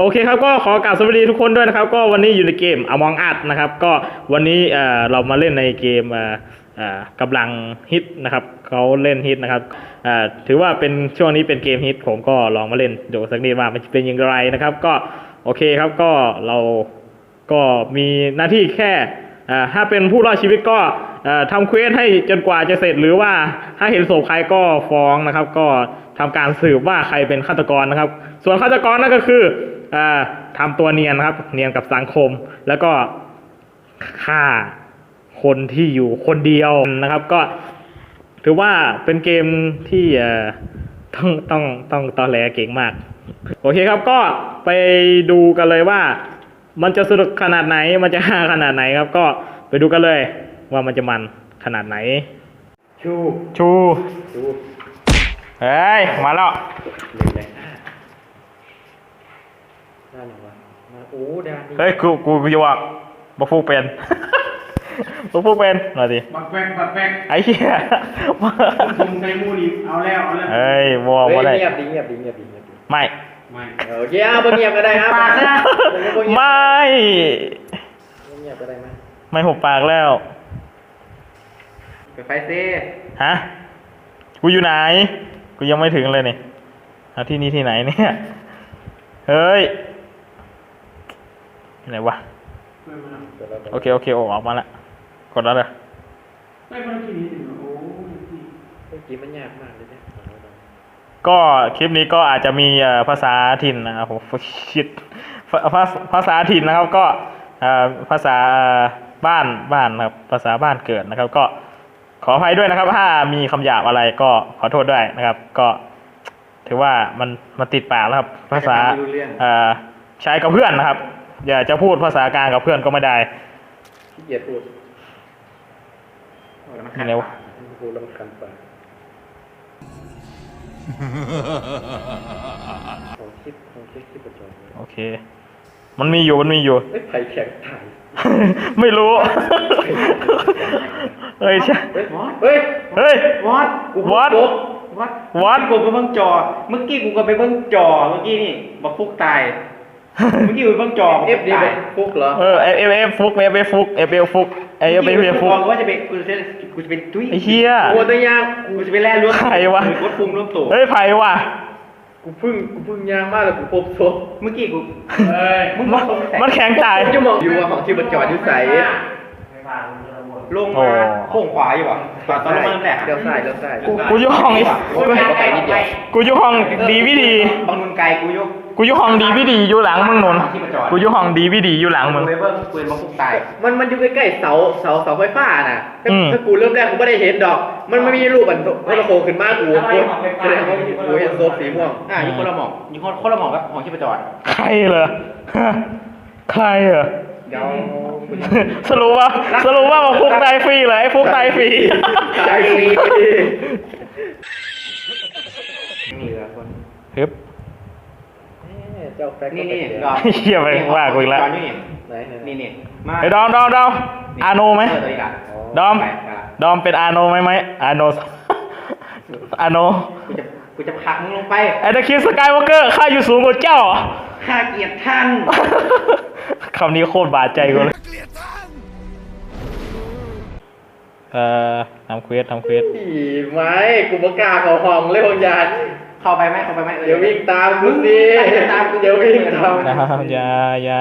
โอเคครับก็ขอกราบสวัสดีทุกคนด้วยนะครับ ก็วันนี้อยู่ในเกม Among Us นะครับ ก็วันนี้เอ่อเรามาเล่นในเกมเอ่อเอ่อกำลังฮิตนะครับเขาเล่นฮิตนะครับเอ่อถือว่าเป็นช่วงนี้เป็นเกมฮิตผมก็ลองมาเล่นดูสักนิดว่ามันเป็นอย่างไรนะครับ ก็โอเคครับก็เราก็มีหน้าที่แค่เอ่อถ้าเป็นผู้รอดชีวิตก็เอ่อทำเควสให้จนกว่าจะเสร็จหรือว่าถ้าเห็นศพใครก็ฟ้องนะครับ ก็ทำการสืบว่าใครเป็นฆาตกรนะครับ ส่วนฆาตกรนั่นก็คือ อ่าทำตัวเนียนนะครับ เนียนกับสังคม แล้วก็ฆ่าคนที่อยู่คนเดียวนะครับ ก็ถือว่าเป็นเกมที่เอ่อต้องต้องต้องตอแหลเก่งมาก โอเคครับก็ไปดูกันเลยว่า มันจะสนุกขนาดไหนมันจะฮาขนาดไหนครับ ก็ไปดูกันเลยว่ามันจะมันขนาดไหน ชู ชู ชู เฮ้ย มาแล้ว เล่นเลยด้านไหนวะมาโอ้ด้านนี้เฮ้ยกูกูอยู่อะบักฟูเป็นบักฟูเป็นมาดิบักแบกบักแบกไอ้เหี้ยผมใส่หมูนี่เอาแล้วเอาแล้วเฮ้ยมัวเฮ้มัวยได้เงียบดิเงียบดิเงียบดิเงียบดิไม่ไม่เออโอเคเอาบ่เงียบก็ได้ครับปากนะบ่เงียบไม่บ่เงียบก็ได้ไหมไม่หุบปากแล้วไปไฟเซ่ฮะกูอยู่ไหน กูยังไม่ถึงเลยนี่เอาที่นี่ที่ไหนเนี่ย เฮ้ยที่ ไหนวะไม่มาแล้วเดี๋ยวเราไปโอเค โอเคโอ้ออกมาละ กดแล้วเลยไม่มาแล้วทีนี้ถึงโอ้ยเมื่อกี้มันยากมากเลยเนี่ยก็คลิปนี้ก็อาจจะมีเอ่อภาษาถิ่นนะครับผมชิดภาภาภาษาถิ่นนะครับก็เอ่อภาษาเอ่อบ้านบ้านนะครับภาษาบ้านเกิดนะครับ ก็ขออภัยด้วยนะครับ ถ้ามีคำหยาบอะไรก็ขอโทษด้วยนะครับ ก็ถือว่ามันมันติดปากแล้วครับ ภาษาไม่รู้เรื่องเอ่อใช้กับเพื่อนนะครับ อย่าจะพูดภาษากลางกับเพื่อนก็ไม่ได้ขี้เกียจพูดนี่ไงวะพูดแล้วมันคันปากของคลิปของคลิปที่ประจอยโอเค มันมีอยู่มันมีอยู่เอ้ยไผ่แข็งถ่ายไม่รู้ เฮ้ยใช่เฮ้ย เฮ้ยเฮ้ยวอดกู What? ปุ๊บวัด What? กูไปเบิ่งจอ เมื่อกี้กูก็ไปเบิ่งจอ เมื่อกี้นี่บักฟุกตาย เมื่อกี้กูไปเบิ่งจอเอฟดีตาแบยบฟุกเหรอ เออเอฟเอฟเอฟฟุกเอฟเอฟฟุกเอฟเอฟฟุกเอฟเอฟเอฟฟุกว่าจะเป็นกูจะกูจะเป็นตุ้ยไอ้เหี้ยโอ้ตัวยางกูจะไปแล่ล้วงใครวะกดปุ่มรวมตัวเฮ้ยไผ่ว่ะกูเพึ่งกูเพึ่งยางมากเลยกูพบศพเมื่อกี้กูเอ้ยมึงบอกมันแข็งตายผมจะมองอยู่ว่าของที่มันจอดอยู่ใสลงโอ้มาโค้งขวาอยู่อะตอนตอนลงมาตั้งแต่เลี้ยวซ้ายเลี้ยวซ้ายกูกูอยู่ห้องไอ้กูเห็นว่าไกลนิดเดียวกูอยู่ห้องดีวิดีบางนุนไกลกูย กกูอยู่ห้องดีวิดีอยู่หลังมึงนนท์กูอยู่ห้องดีวิดีอยู่หลังมึง ไปเบิ่งปืนบักฟุกตายมันมันอยู่ใกล้ๆเสาเสาเสาไฟฟ้าน่ะถ้าอืม ถ้ากูเริ่มแรกกูไม่ได้เห็นดอก มันไม่มีรูปมันโทรโคงขึ้นมากูกูแสดงว่ากูเห็นโซฟสีม่วงอ่าอยู่คนละหมอกอยู่คนคนละหมอกกับของชีพจรใครเหรอฮะใครเหรอ เดี๋ยวกูจะสรุปว่าสรุปว่ามันฟุกตายฟรีเหรอไอ้ฟุกตายฟรีใจฟรีพอดีนี่ละคนฮึบเอ๊ะ เจ้าแฟกนี่นี่เดี๋ยวดอมเหี้ยไปว่ากูอีกแล้วดมนี่ไหนไหนนี่นี่มาไอ้ดอมดอมดอมอาโนไหมเออตัวนี้ละดอม ไปไปดอมเป็นอาโนไหมไหมอาโน อาโนกูจะกูจะผลักมึงลงไปไอ้ตะคิดสกายวอล์กเกอร์ข้าอยู่สูงกว่าเจ้า ข้าเกลียดท่าน คำนี้โคตรบาดใจกูเลย เอ่อทำเควสทำเควส ผีไม้กูประกล้าเขาห้องเลยพงยาน เข้าไปไหมเข้าไปไหมออเดี๋ยววิ่งตามกูสิตามกูเดี๋ยววิ่งตามนะครับอย่าอย่า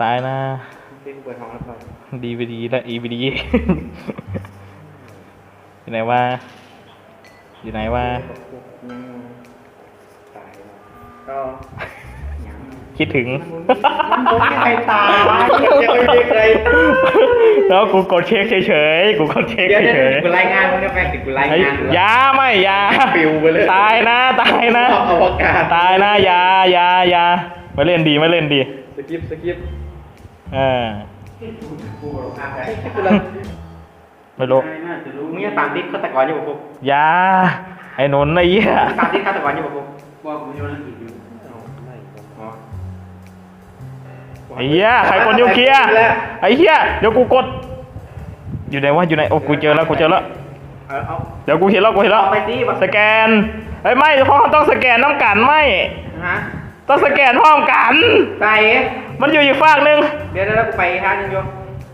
ตายนะวิ่งเปิดห้องรับรองดีวีดีและอีวีดีอยู่ไหนวะอยู่ไหนวะอืมตายแล้วก็คิดถึงมันไม่มีใครตายยังไม่มีใคร แล้วกูกดเช็คเฉยๆ กูกดเช็คเดี๋ยวเดี๋ยวเฉยกูรายงานมึงจะแฟนติดกูรายๆไอ้งานมึงอยาไม่อยาปิวไปเลย ตายนะ ตายนะออกอวกาศตายนะอยาอยาอยาไม่เล่นดีไม่เล่นดีสกิปสกิปเออกูบอกอะไปกูรังไม่รู้น่าจะรู้มึงจะตามติดฆาตกรอยู่ป่ะพวกอยาไอ้หนนไอ้เหี้ย ตามติดฆาตกรอยู่ป่ะพวกว่ากูโยนอังกฤษอยู่ ไอ้เหี้ยใครกดนิวเคลียร์ไอ้เหี้ยเดี๋ยวกูกด อยู่ไหนวะอยู่ไหนโอ้กูเจอแล้วกูเจอแล้วเอาเอาเดี๋ยวกูเห็นแล้วกูเห็นแล้วเอาไปสิบักสแกนเฮ้ยไม่เพราะเขาต้องสแกนน้ำกันไม่ฮะต้องสแกนพร้อมกันไปมันอยู่อีกฝั่งหนึ่งเดี๋ยวเดี๋ยวกูไปอีกทางหนึงโย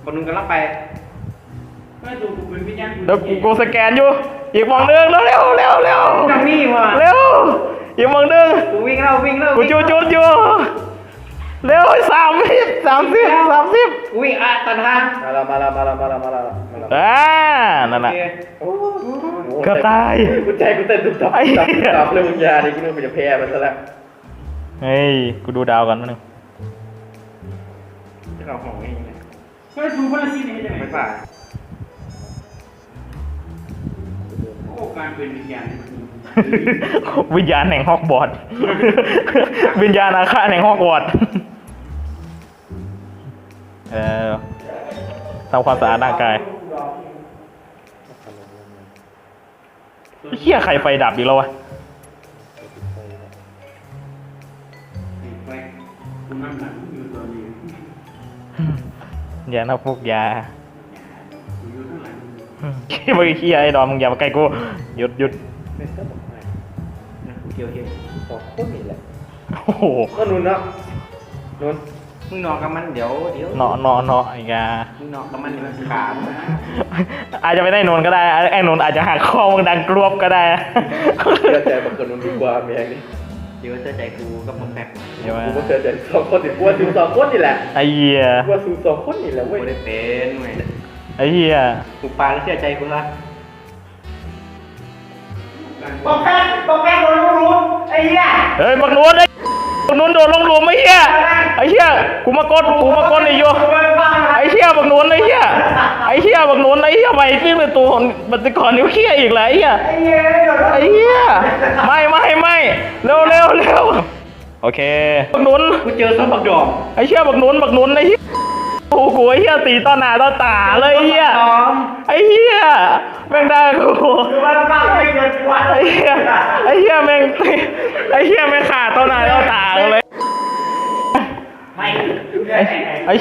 บนนึงกำลังไปเดี๋ยวกูกูสแกนอยู่ อีกฝั่งหนึ่งเร็วเร็วเร็วเร็วจังนี่ว่ะเร็วอีกฝั่งหนึ่งกูวิ่งแล้ววิ่งแล้วกูจูดจูดอยู่ เร็วสามสิบสามสิบสามสิบกูวิ่งอะตันทางมาแล้วมาแล้วมาแล้วมาแล้วมาแล้วมาแล้วอ่านั่นโอน่ะเคโอ้โหเกือบตาย กูใจกูเต้นตุ๊บตับไอ้ตุ๊บเหี้ยตับเลยมึงอยาดิกูนึกว่ามึงจะแพ้มันซะแล้วเฮ้ย กูดูดาวกันนิดนึงจะเอาของเองเนี่ยก็ดูพนักงานนี่จะไหนไม่ป่าโอ้การเป็นวิญญาณนี่มันวิญญาณแห่งฮอกบอดวิญญาณอาฆาตแห่งฮอกวอตส์เออ ทำความสะอาดร่างกายเฮียใครไฟดับอีกแล้ววะไปคุณน้ำหนักอยู่ตัวนี้อย่านะพวกยาอยู่ข้างหลังเมื่อกี้ไอ้ดอมมึงอย่ามาใกล้กูหยุดหยุดไม่ต้องบอกให้เกี่ยวเกี่ยวสองคนนี่แหละโอ้โหก็นุ่นเนาะนุ่น มึงนอนกับมันเดี๋ยวเดี๋ยวเนาะเนาะเนาะไอ้ยามึงนอนกับมันเดี๋ยวมันขาดนะอาจจะไม่ได้นนก็ได้ไอ้นนอาจจะหักคอมึงดังกรวบก็ได้เชื่อใจบักคนนุ่นดีกว่าเมียนี่เดี๋ยวเชื่อใจกูกับมึงแป๊บเดี๋ยวมากูก็เชื่อใจสองคนสิกูว่าสูสองคนนี่แหละไอ้เหี้ยกูว่าสูสองคนนี่แหละกูเว้ยไม่ได้เป็นเว้ยไอ้เหี้ยกูปาแล้วเชื่อใจกูละบอกแพ้บอกแพ้โดนรู้ไอ้เหี้ยเฮ้ยบักนวลไอ้บั กนวลโดนลงหลุมไอ้เหี้ยไอ้เหี้ยกูมากดกูมากดไอ้โยไอ้เหี้ยบักนวลไอ้เหี้ยไอ้เหี้ยบักนวลไอ้เหี้ยไปขึ้นเป็นตัวของบัตรกรนิ้วเขี้ยอีกแล้วไอ้เหี้ยไอ้เหี้ยโดนไอ้เหี้ยไม่ไม่ไม่เร็วเร็วเร็วโอเคบักนวลกูเจอส้มบักดอกไอ้เหี้ยบักนวลบักนวลไอ้เหี้ย โอ้โหไอ้เหี้ยตีต่อหน้าต่อตาเลยไอ้เหี้ยดอมไอ้เหี้ยแม่งได้กูมันบ้าไม่เกินกว่าไอ้เหี้ยไอ้เหี้ยแม่งไอ้เหี้ยแม่งขาดต่อหน้าต่อตาเลยไม่ไอ้ไอ้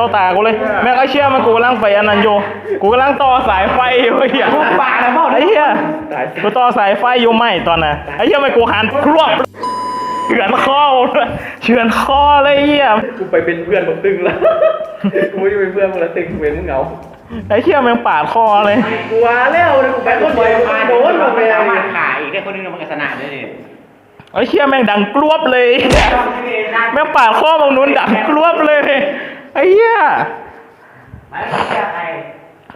ต่อตากูเลยแม่งไอ้เชี่ยมันกูกำลังไปอันนั้นอยู่กูกำลังต่อสายไฟอยู่ไอ้เหี้ยป่าแล้วเปล่าไอ้เหี้ยตายกูต่อสายไฟอยู่ไหมตอนน่ะไอ้เหี้ยไม่กูหันครวบ เฉือนคอเลยเฉือนคอเลยไอ้เหี้ยกูไปเป็นเพื่อนบักตึงแล้ว กูไม่ได้เป็นเพื่อนมึงละตึงกูเป็นมึงเหงาไอ้เชี่ยแม่งปาดคอเลยกูว่าแล้วนะกูไปคนเดียวโดนมาไปสาอะไรมารถขายอีกได้คนนึงมันก็ชนะด้วยนี่ไอ้เชี่ยแม่งดังกรวบเลย แม่งปาดคอบางนู้นดังกรวบเลยไอ้เหี้ยไม่ใช่ใคร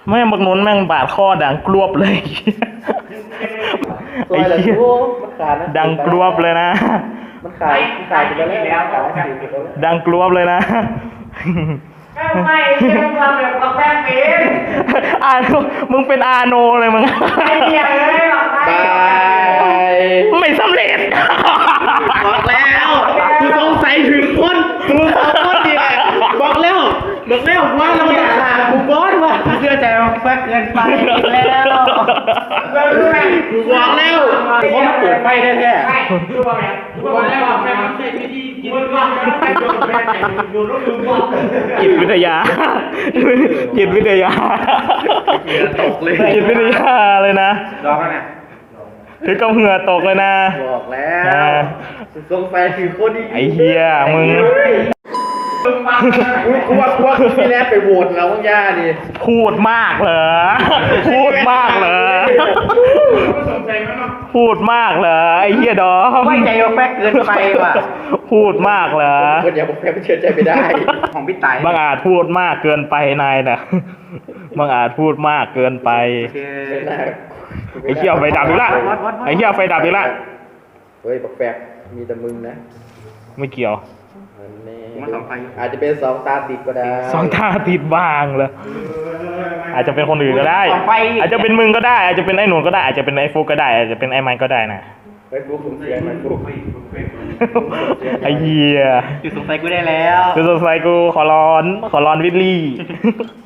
แม่งบางนู้นแม่งปาดคอดังกรวบเลย ตัวไอ้อะไรเหี้ยกูมันขาดนะดังกรวบเลยนะ มันขายมันขายไปแล้วขายไปแล้วดังกรวบเลยนะก็ไม่ใช่ความแบบบอกแพ้เป็นอาโนมึงเป็นอาโนเลยมึงไอ้เหี้ยเลยบอกไปบายไม่สำเร็จบอกแล้วกูสงสัยถึงคนกูสองคนนี่แหละบอกแล้ว บอกแล้วว่าเราจะหากูก้อนว่ะเชื่อใจมันแป๊บเกินไปแล้วกูบอกแล้วเพราะมันเปิดไฟแท้ไม่ดูว่าไงดูว่าแล้วบอกแพ้มันใช่วิธีกินว่าไปโดนแพ้ดูรู้ดูบอกจิตวิทยาจิตวิทยาตกเลยจิตวิทยาเลยนะดอกแล้วนะถึงกับเหงื่อตกเลยนะ บอกแล้วสงสัยถึงคนนี้ไอ้เหี้ยมึง กูกูว่ากูว่ากูพี่แรกไปโหวตแล้วว่างย่าดิพูดมากเหรอ พูดมากเหรอ สนใจมั้ยเนาะพูดมากเหรอไอ้เหี้ยดอมไว้ใจมันแป๊บเกินไปว่ะ พูดมากเหรอ คนอย่าบอกแพ้ไม่เชื่อใจไม่ได้ ของพี่ไต่บางอาจพูดมากเกินไปนายน่ะบางอาจพูดมากเกินไปโอเคไม่ได้ไอ้เหี้ยไฟดับอีกละ ไอ้เหี้ยไฟดับอีกละ เฮ้ยแปลกมีแต่มึงนะ ไม่เกี่ยว อันนี้มันสองไฟอาจจะเป็นสองตาติดก็ได้สองตาติดบางเลยอาจจะเป็นคนอื่นก็ได้ สองไฟ อาจจะเป็นมึงก็ได้ อาจจะเป็นไอ้หนูก็ได้ อาจจะเป็นไอ้ฟุกก็ได้ อาจจะเป็นไอ้มันก็ได้นะ ไปกูผมเสียมันกูไอ้เหี้ยจุดสงสัยกูได้แล้วคือสงสัยกูขอร้อน ขอร้อนวิลลี่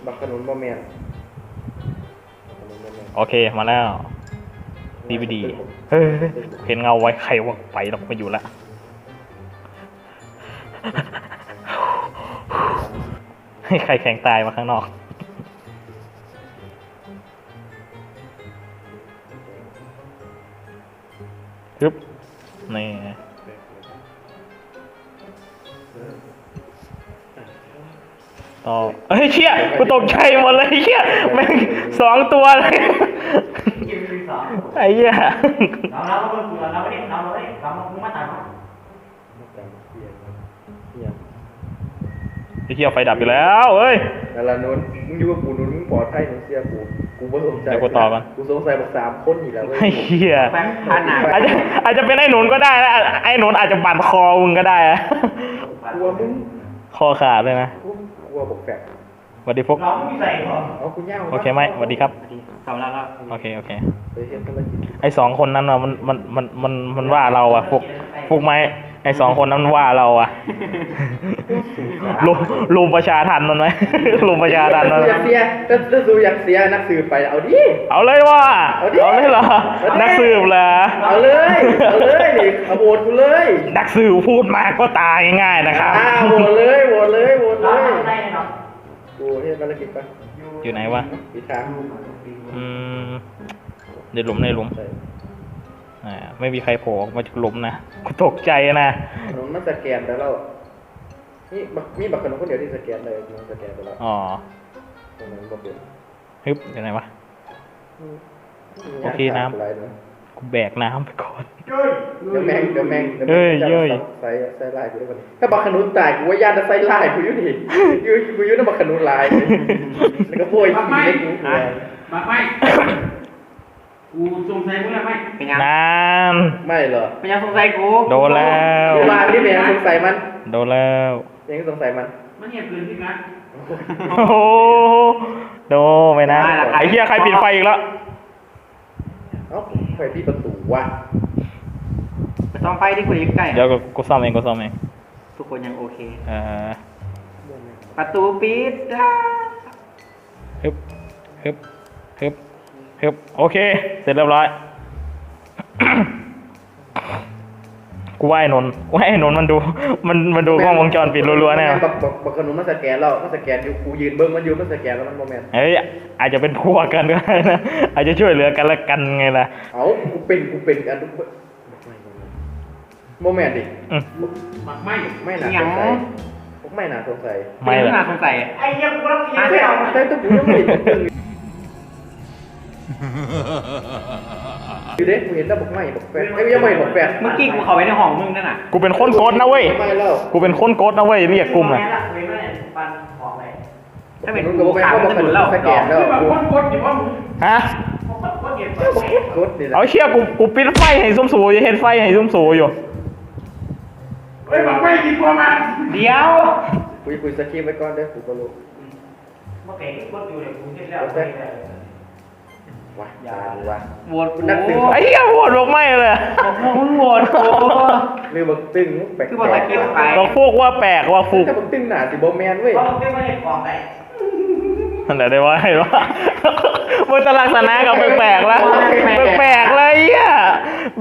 บักขนุนบ่แมนโอเค มาแล้วดีดีเฮ้ยเห็นเงาไว้ใครว่าไปหรอกไม่อยู่ละ ให้ใครแข่งตายมาข้างนอก ฮึบ นี่ต่อเฮ้ยเชี่ยกูตกใจหมดเลยเชี่ยแม่งสองตัวเลย ไอ้เหี้ยเราเราก็คือเราไม่ได้เราไม่ได้เราไม่มาตายมา ไอ้เหี้ยไฟดับอยู่แล้วเฮ้ย นั่นละนุ่นมึงอยู่กับกูนุ่นมึงปลอดภัยมึงเสียกูกูไม่สนใจเดี๋ยวกูต่อก่อน กูสงสัยบอกสามคนอีกแล้วเว้ยไอ้เหี้ยแฟนพันหนาอาจจะอาจจะเป็นไอ้หนุนก็ได้นะไอ้หนุนอาจจะบั่นคอมึงก็ได้อะกลัวมึงคอขาดเลยนะกูกลัวบอกแฝดสวัสดีพวกเราไม่ใส่หรอเอากูย่างโอเคไหมสวัสดีครับสำหรับเราโอเคโอเคไปเห็นภารกิจไอ้สองคนนั้นอะมันมันมันมันมันว่าเราอะพวกพวกไม้ ไอ้สองคนนั้นมันว่าเราอะลุมลุมประชาทันมันไหมลุมประชาทันมันอยากเสียถ้าถ้าซูอยากเสียนักสืบไปเอาดิ เอาเลยว่าเอาดิเอาเลยเหรอเอาดินักสืบเหรอเอาเลย เอาเลยนี่เอาโหวตกูเลยนักสืบพูดมากก็ตายง่ายๆนะครับ อ่าโหวตเลยโหวตเลยโหวตเลเรายไม่ได้เนาะกูเห็นภารกิจปะอยู่ไหนวะปีทางอืมในหลุมในหลุม ใช่ อ่าไม่มีใครโผล่ออกมาจากหลุมนะกูตกใจนะขนมมันสแกนแต่เรานี่บักมีบักขนมคนเดียวที่สแกนเลยมันสแกนไปแล้วอ๋อขนมบักเดียวฮึบอยู่ไหนวะโอเคน้ำอะไรนะกูแบกน้ำไปก่อนเฮ้ยเดี๋ยวแมงเดี๋ยวแมงดี๋วแมงเอ้ยจะเย้ยใส่ใส่ลายกูได้ก่อนถ้าบักขนุนตายกูว่าญาติจะใส่ลายกูอยู่ดิอยู่กูอยู่ในบักขนุนลายแล้วก็โพยขี้ให้กูกลัวมาไม่ กูสงสัยมึงอะไรไม่เป็นยังน้ไม่เหรอเป็นยังสงสัยกูำโดนแล้วกูมาที่แมงสงสัยมันโดนแล้ว ยังสงสัยมันมันเนี่ยปืนที่นะโอ้โหโดนไปนะ ไอ้เหี้ยใครปิดไฟอีกแล้ว เอ้าใครที่ประตูวะไปซ่อมไฟที่คุณอยู่ใกล้เดี๋ยวกูกูซ่อมเองกูซ่อมเอง ทุกคนยังโอเค เอ่อประตูปิดอะฮึบฮึบฮึบ ฮึบโอเค เสร็จเรียบร้อย กูว่าไอ้นนท์กูให้ไอ้นนท์มันดู มันมันดูกล้องวงจรปิดรัวๆแน่บักบักบักขนุนมันสแกนแล้วมันสแกนอยู่กูยืนเบิ้งมันอยู่มันสแกนแล้วมันโมเมนต์เฮ้ยอาจจะเป็นพวกกันก็ได้นะอาจจะช่วยเหลือกันและกันไงล่ะ เอ้ากูเป็นกูเป็นอันทุกโมเมนต์ดิอืมมาไม่ไม่น่าสงสัยไม่น่าสงสัยไม่เลเลยยน่าสงสัย ไอ้ยังกูรับผิดไม่เอาแต่ตัวกูยังไม่เห็นตึง อยู่เด็กกูเห็นแต่บอกไม่บอกแฟนไอ้ยยังไม่บอกแฟนเมื่อกี้กูเข้าไปในห้องมึงนั่นน่ะกูเป็นคนโกดนะเว้ย ไม่แล้วกูเป็นคนโกดนะเว้ยเรียกกลุ่มอะไม่ไม่ปันของอะไรถ้าเป็นมึงกูก็บอกขาว่ามันบอกจะขหนุลุนดแล้วสแกนแล้วคือแบบกูคนคนอยู่ว่ามึงฮะคนเก็บบอกกดนี่แหละเอาเชี่ยกูกูปิดไฟให้ซุ้มสูอยู่เห็นไฟให้ซุ้มสูอยู่เฮ้ยมาไม่ดีกว่ามันเดี๋ยวคุยคุยสคริปต์ไว้ก่อนเด้อกูก็รู้มาเก่งคนอยู่เลยกูเห็นแล้ว ว่ะตายว่ะโหวตกูนักสืบไอ้เหี้ยโหวตบอกไม่เลยมึงโหวตกู หรือบักตึงแปลกคือบอกสกิปไป บอกพวกว่าแปลกว่าฟุกถ้าบักตึงหนาสิบ่แมนเว้ยเพราะมึงไม่ได้ของอะไรนั่นแหละได้ว่าเห็นว่ามันตลักษณะกับแปลกๆแล้วแปลกๆเลยอะ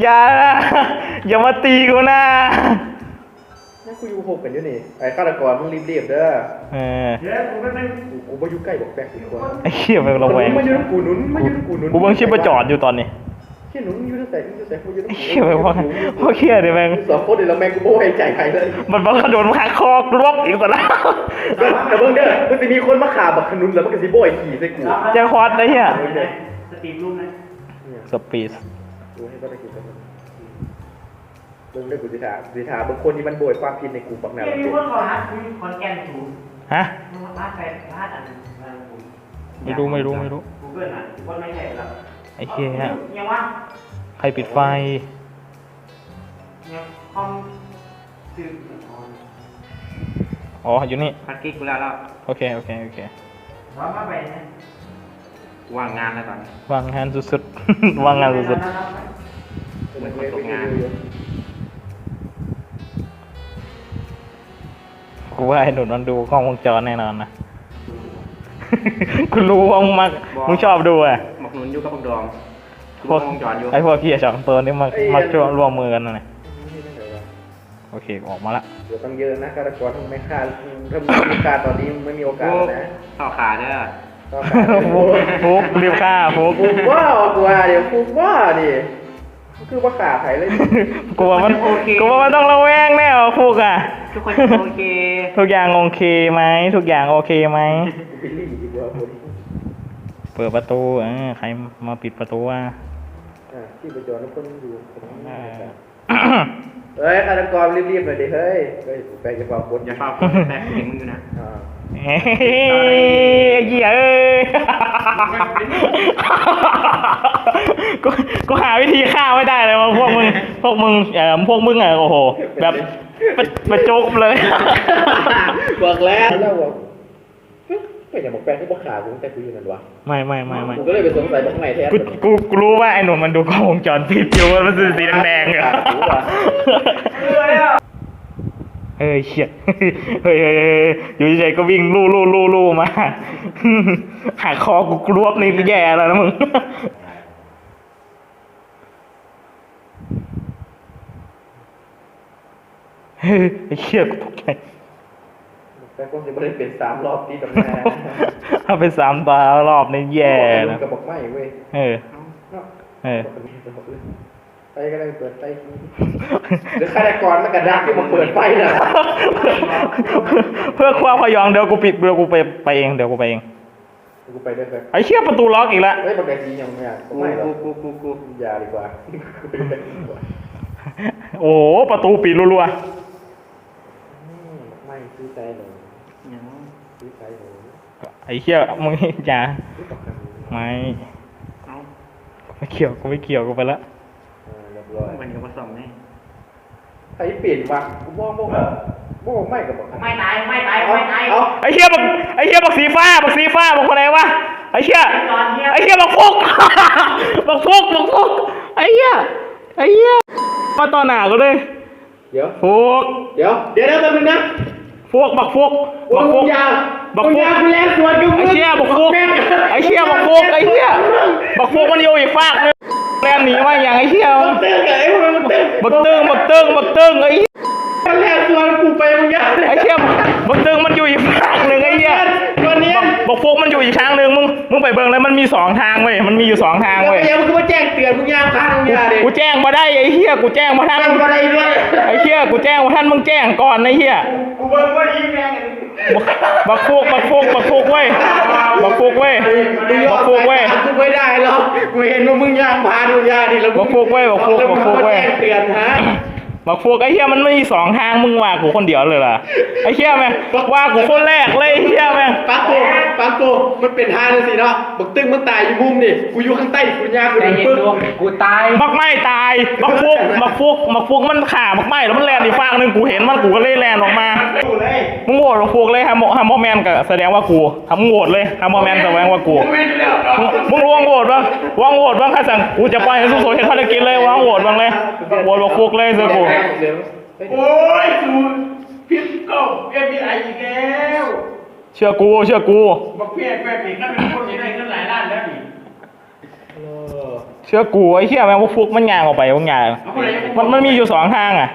อย่านะอย่ามาตีกูนะนั่น กูอยู่หกกันอยู่นี่ไอ้ฆาตกรมึงรีบๆเด้อเออเดี๋ยวกูไม่ไม่กูกูบ่อยู่ใกล้บอกแปลกอีกคนไอ้เหี้ยเป็นระแวงมาอยู่กูหนุนมาอยู่กูหนุนกูเบิ่งชิปประจอดอยู่ตอนนี้เชี่ยหนุนอยู่ตั้งแต่อยู่ตั้งแต่กูอยู่ตั้งไอ้เหี้ยเป็นว่าพวกเหี้ยดิแม่งสองคนเดี๋ยวเราแม่งกูโบ้ให้ใจใครเลยมันบอกกระโดดมาหักคอกลวกอีกซะแล้วแต่เบิ่งเด้อมันจะมีคนมาขาบักขนุนแล้วมันก็สิโบ้ยขี่ใส่กูเจ้าควอดไอ้เหี้ยสตรีมรูมนะสปีดกูให้ก็ได้กินกัน เบิ่งเด้อกูสิถามสิถามบางคนที่มันโบยความผิดในกูปักหน้านี่มีคนขอฮัทคุยคอนแกนถูฮะมาใครพลาดอันไม่รู้ไม่รู้ไม่รู้กูเกิลอะคนไม่ใช่หรอกไอ้เหี้ยยังว่าใครปิดไฟยังคอมคืออ๋ออยู่นี่พักกี้กูแล้วแล้วโอเคโอเคโอเคว่ามาไปนะกูว่างงานแล้วตอนนี้วางงานสุดๆวางงานสุดเหมือนคนตกงาน กูว่าไอ้หนุนมันดูกล้องวงจรแน่นอนนะ กูรู้ว่ามึงมักมึงชอบดูอะหมกหนุนอยู่กับพวกดอมพวกวงจรอยู่ไอ้พวกเกียร์สองตัวนี้มักมักช่วยร่วมมือกันนะเนี่ยโอเคออกมาละเดี๋ยวต้องเยอะนะฆาตกรทั้งไม่ฆ่าถ้ามึงไม่ฆ่าตอนนี้มึงไม่มีโอกาสกูนะต่อขาเด้อต้องฆ่าฟุกฟุกรีบฆ่าฟุกฟุกว่าออกว่าเดี๋ยวฟุกว่าดิคือว่าขาไทยเลยกูว่ามันโอเคกูว่ามันต้องระแวงแน่วะฟุกอะทุกคนโอเค ทุกอย่างโอเคไหมทุกอย่างโอเคไหมบิลลี่ดีกว่าคนเปิดประตูเออใครมาปิดประตูอะอ่าที่ประจรทุกคนอยู่เออเฮ้ยฆาตกรรีบๆหน่อยดิเฮ้ยเฮ้ยแปลงจะฟังบทอย่าฟังแต่เสียงมึงอยู่นะอ่าเฮ้ยเหี้ยเอ้ยกูกูหาวิธีฆ่าไม่ได้เลยว่าพวกมึงพวกมึงเอ่อพวกมึงอะโอ้โหแบบ ประประจุกเลย บอกแล้วแล้วบอกเฮ้ยไม่อยากบอกแปลงที่ว่าขากูตั้งแต่กูอยู่นั่นวะไม่ไม่ไม่ไม่กูก็เลยไปสงสัยบอกไหนแทนกูกูกูรู้ว่าไอ้หนุ่มมันดูกล้องวงจรปิดอยู่มันเป็นสีแดงๆอะเฮ้ยเชี่ยเฮ้ยเฮ้ยเฮ้ยอยู่เฉยๆก็วิ่งลู่ลู่ลู่ลู่มาหักคอกูกรวบนี่แย่แล้วนะมึง เฮ้ย ไอ้เชี่ยกูตกใจแปลงคงจะไม่ได้เป็นสามรอบที่ตำนานถ้าเป็นสามตารอบนี่แย่นะกับบอกไม่เว้ยเออเนาะเออไปก็ได้เปิดไฟทีหรือฆาตกรมันกระดักที่มาเปิดไฟนะเพื่อความพยองเดี๋ยวกูปิดเดี๋ยวกูไปไปเองเดี๋ยวกูไปเองกูไปด้วยกันไอ้เชี่ยประตูล็อกอีกแล้วเฮ้ยปกติยังไม่อะกูไม่หรอกกูกูกูอย่าดีกว่ากูไปด้วยกันดีกว่าโอ้โหประตูปิดรัวอืมไม่ซื้อใจหนู ยัง ซื้อใจหนู ๆ ไอ้เชี่ยมึงอย่าซื้อกับกันไม่เอาไม่เกี่ยวกูไม่เกี่ยวกูไปละอ่าเรียบร้อยวันนี้มาส่งนี่ใครเปลี่ยนวะกูมองบอกบอกไม่กับบอกไม่ตายไม่ตายไม่ตายเอาไอ้เชี่ยบักไอ้เชี่ยบักสีฟ้าบักสีฟ้าบักคนไหนวะไอ้เชี่ยตอนเนี้ยไอ้เชี่ยบักฟุกบักฟุกบักฟุกไอ้เหี้ยไอ้เหี้ยมาต่อหน้ากูเลยเดี๋ยวฟุกเดี๋ยวเดี๋ยวเดี๋ยวแป๊บนึงนะ ฟุกบักฟุกกูบักฟุกยาวบักกูฟุกยาวกูแลกสวนกูไอ้เชี่ยบักฟุกไอ้เชี่ยบักฟุกไอ้เชี่ยบักฟุกมันอยู่อีกฝากนึงแลนหนีมาอย่างไอ้เชี่ยบักเติ้งไอ้พวกมันเติ้งบักตึงบักตึงบักตึงไอ้เหี้ยมันแลกสวนกูไปมึงยาวไอ้เชี่ยบักตึงมันอยู่อีกฝากหนึ่งไอ้เหี้ย วันนี้บักฟุกมันอยู่อีกทางหนึ่งมึงมึงไปเบิ่งเลยมันมีสองทางเว้ยมันมีอยู่สองทางแล้วเว้ยไปยังมึงก็มาแจ้งเตือนมึงยาวข้างมึงยาวดิกูแจ้งมาได้ไอ้เหี้ยกูแจ้งมาทันตั้งอะไรด้วยไอ้เหี้ยกูแจ้งมาทันมึงแจ้งก่อนไอ้เหี้ยกูเบิ่งว่าอีแม่งบักฟุกบักฟุกบักฟุกเว้ยบักฟุกเว้ยมึงยอบัมกฟุกเว้ยกูไม่ได้หรอกกูเห็นว่ามึงยางพาดูยาดิแล้วบักฟุกเว้ยบักฟุกแล้วมึงบักฟุกเว้ยมาแจ้งเตือนฮะ บักฟุกไอ้เหี้ยมันไม่มีสองทางมึงว่ากูคนเดียวเลยล่ะไอ้เหี้ยแม่งว่ากูคนแรกเลยไอ้เหี้ยแม่งปักโกปักโกมันเป็นทางนึงสิเนาะบักตึ้งมันตายอยู่มุมนี่กูอยู่ข้างใต้กูยากูใจดึงเย็นปึ๊บดูกูตายบักไม่ตายบักฟุกบักฟุกบักฟุกมันขาบักไม่แล้วมันแลนอีกฝั่งหนึ่งกูเห็นมันกูก็เลยแลนออกมากูเลยมึงโหวตบักฟุกเลยฮะโมฮะโมแมนก็แสดงว่ากูทำมึงโหวตเลยฮะโมแมนแสดงว่ากูไม่ได้แล้วมึงมึงวางโหวตบ้างวางโหวตบ้างข้าสั่งกูจะปล่อยให้สุโขทัยภารกิจเลยวางโหวตบ้างเลยโหวตบักฟุกเลยเสือกูเดี๋ยวโอ้ยสูพิษเก่าเอฟบีไออีกแล้วเชื่อกู เชื่อกูบอกเพี้ยนแม่ปีกนั่นเป็นคนที่ได้เงินหลายล้านแล้วนี่เออเชื่อกูไอ้เหี้ยแม่งพวกฟุกมันยางออกไปมันยางเอาคนไหนมันมันมีอยู่สองทางอะ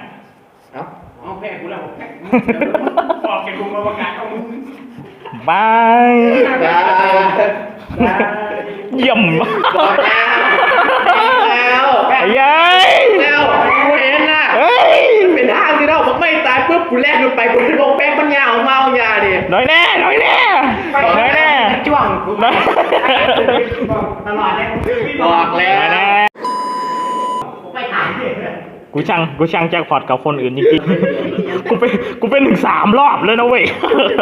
เอ้าเอาแพ้กูแล้วแพ้บอกแกกูมาประกาศเอามึงบายได้ได้เยี่ยมบอกแล้วไอ้ยัยแล้วกูเห็ นน่ะเฮ้ยเป็นทางสิเนาะผมไม่ตายปุ๊บกูแลกมันไปกูลงแป้งมันยาวเมายาดิหน่อยแน่หน่อยแน่หน่อยแน่จ้วงหน่อยตลอดเลยบอกแล้หน่อยแน่วไปถามดิกูช่างกูช่างแจ็คพอตกับคนอื่นจริงๆกูเป็นกูเป็นถึงสามรอบเลยนะเว้ย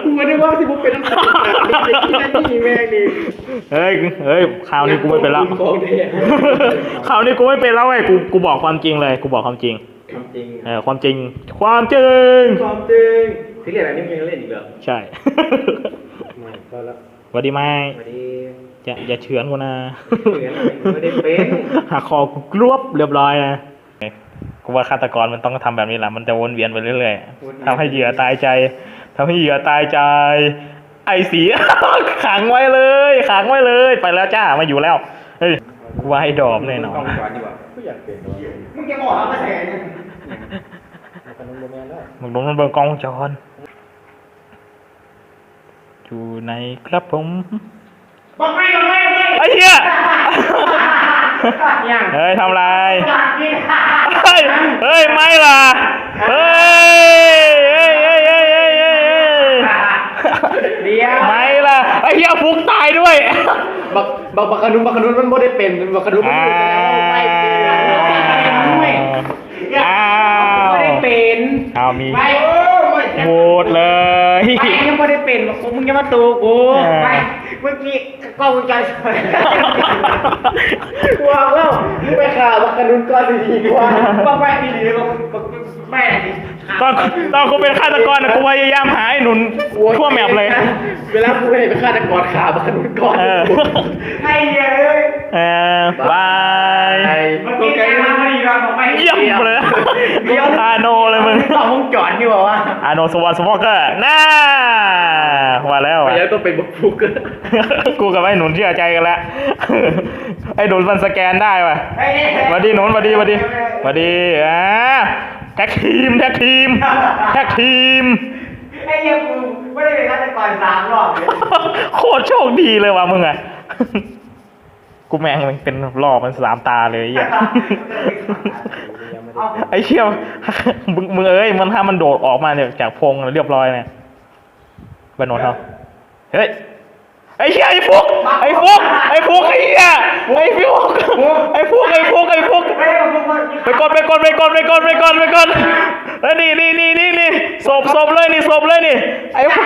กูไม่ได้ว่าที่มึงเป็นน้ำตาที่แม่งนี่เฮ้ยเฮ้ยคราวนี้กูไม่เป็นแล้วของแท้คราวนี้กูไม่เป็นแล้วเว้ยกูกูบอกความจริงเลย กูบอกความจริง จริง เออความจริง ความจริง ความจริงที่เรียนอะไรนี่มึงยังเล่นอีกเหรอใช่ ไม่ก็แล้วสวัสดีไม้สวัสดีอย่าอย่าเฉือนกูนะเฉือนอะไรกูไม่ได้เป็นหักคอกูกรวบเรียบร้อยนะกูว่าฆาตกรมันต้องทำแบบนี้แหละ มันจะวนเวียนไปเรื่อยๆทำให้เหยื่อตายใจทำให้เหยื่อตายใจ ไอ้สีขังไว้เลย ขังไว้เลย ไปแล้วจ้าไมาอยู่แล้ว เฮ้ยกูว่าให้ดอบแน่นอนกล้ องวงจรดีกว่ากูอยากเป็นวะมึงจะบอกเอากระแสเนี่ยขนมโรแมนแล้วมึงลงมันเบิงกล้องวงจรอยู่ในครับผมบอกไม่บอกไม่บอกไม่ไอ้เหี้ยยังเฮ้ยทำไรจัดนี่เฮ้ย เฮ้ย ไม่ล่ะ เฮ้ย เฮ้ยเฮ้ยเฮ้ยเฮ้ยเฮ้ยเฮ้ยเดี๋ยวไม่ล่ะไอ้เหี้ยฟุกตายด้วย บักบักบักขนุนบักขนุนมันไม่ได้เป็นบักขนุนมันอ้าอยู่แล้วไม่เป็นวอ้าวไม่ได้เป็นอ้าวมีไปโหวตเลยไปยังไม่ได้เป็นมึงจะมาตูกูเออไปเมื่อกี้กล้องวงจรปิดวางแล้วมึงไปข่าวบักขนุนก่อนดีๆกว่าก็ไปดีๆก็ไม่ดิ ตอนตอนกูเป็นฆาตกรนะกูพยายามหาไอ้หนุนทั่วแมปเลย เวลากูไปไหนไปฆาตกรข่าวบักขนุนก่อนเออไอ้เย้ยเออบายเมื่อกี้การมาดีเราบอกไม่เยี่ยมเลยอาโนเลยมึงกล้องวงจรนี่บอกว่าอาโนสวอนสวอกเกอร์น่าว่าแล้วไปอะ แล้วต้องเป็นบักฟุกกูกับไอ้หนุนเชื่อใจกันแล้ว ไอ้หนุนมันสแกนได้ว่ะเฮ้ยหวัสดีหนุนหวัสดีหวัสดีหวัสดีอ่า แท็กทีม แท็กทีม แท็กทีม ไอ้เหี้ยังกูไม่ได้เป็นฆาตกรสามรอบเลยโคตรโชคดีเลยว่ะมึงอะกูแม่งมันเป็นรอบมันสามตาเลยไอ้เหี้ยไอ้เชี่ยมึงมึงเอ้ยมันถ้ามันโดดออกมาเนี่ยจากพงเรียบร้อยเนี่ยบานนท์เขาเฮ้ย ไอ้เชี่ยไอ้ฟุกไอ้ฟุกไอ้ฟุกไอ้เหี้ยไอ้ฟุกไอ้ฟุกไอ้ฟุกไอ้ฟุกไม่ได้มาพูดว่าไปกดไปกดไปกดไปกดไปกดไปกดแล้วนี่นี่นี่นี่นี่ศพศพเลยนี่ศพเลยนี่ไอ้ฟุก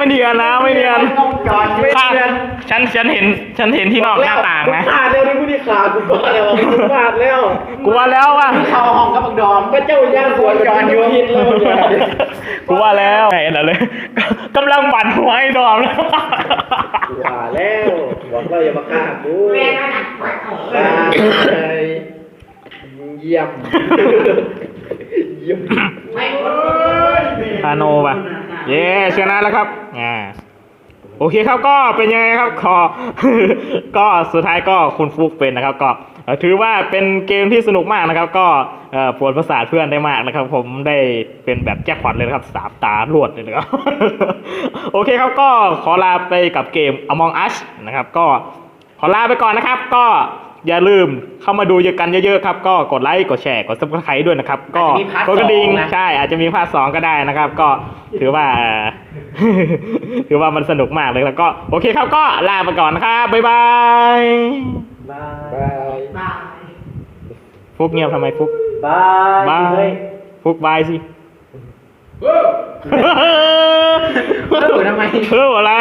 ไม่เนียนนะไม่เนียนต้องจอนไม่ค่ะเนียนฉันฉันเห็นฉันเห็นที่นอกหน้าต่างนะขาดแล้วนี่กูนี่ขาดกูก่อนแล้วกูขาดแล้วกูว่าแล้วว่ะเข้าห้องก็บักดอมพระเจ้าย่างสวนจอนอยู่พิษแล้วมึงเนี่ยกูว่าแล้วไงนั่นเลยกำลังบั่นหัวไอ้ดอมแล้วว่าแล้วบอกเราอย่ามาฆ่ากูเรียนไม่หนักตายเยี่ยม ฮาโนป่ะ เย้ชนะแล้วครับอ่าโอเคครับก็เป็นยังไงครับขอก็สุดท้ายก็คุณฟุกเป็นนะครับ ก็ถือว่าเป็นเกมที่สนุกมากนะครับ ก็ปวดประสาทเพื่อนได้มากนะครับ ผมได้เป็นแบบแจ็คพอตเลยนะครับสามตารวดเลยนะครับโอเคครับก็ขอลาไปกับเกม Among Us นะครับ ก็ขอลาไปก่อนนะครับ ก็ อย่าลืมเข้ามาดูกันเยอะๆครับ ก็กดไลค์กดแชร์กด subscribe ด้วยนะครับ ก็กดกระดิ่งใช่อาจจะมีภาคสองก็ได้นะครับ ก็ถือว่าเอ่อถือว่ามันสนุกมากเลยแล้วก็โอเคครับก็ลาไปก่อนนะครับบ๊ายบายบาย บายฟุกเงียบทำไมฟุกบายบายฟุกบายสิเออทำไมเอออะไร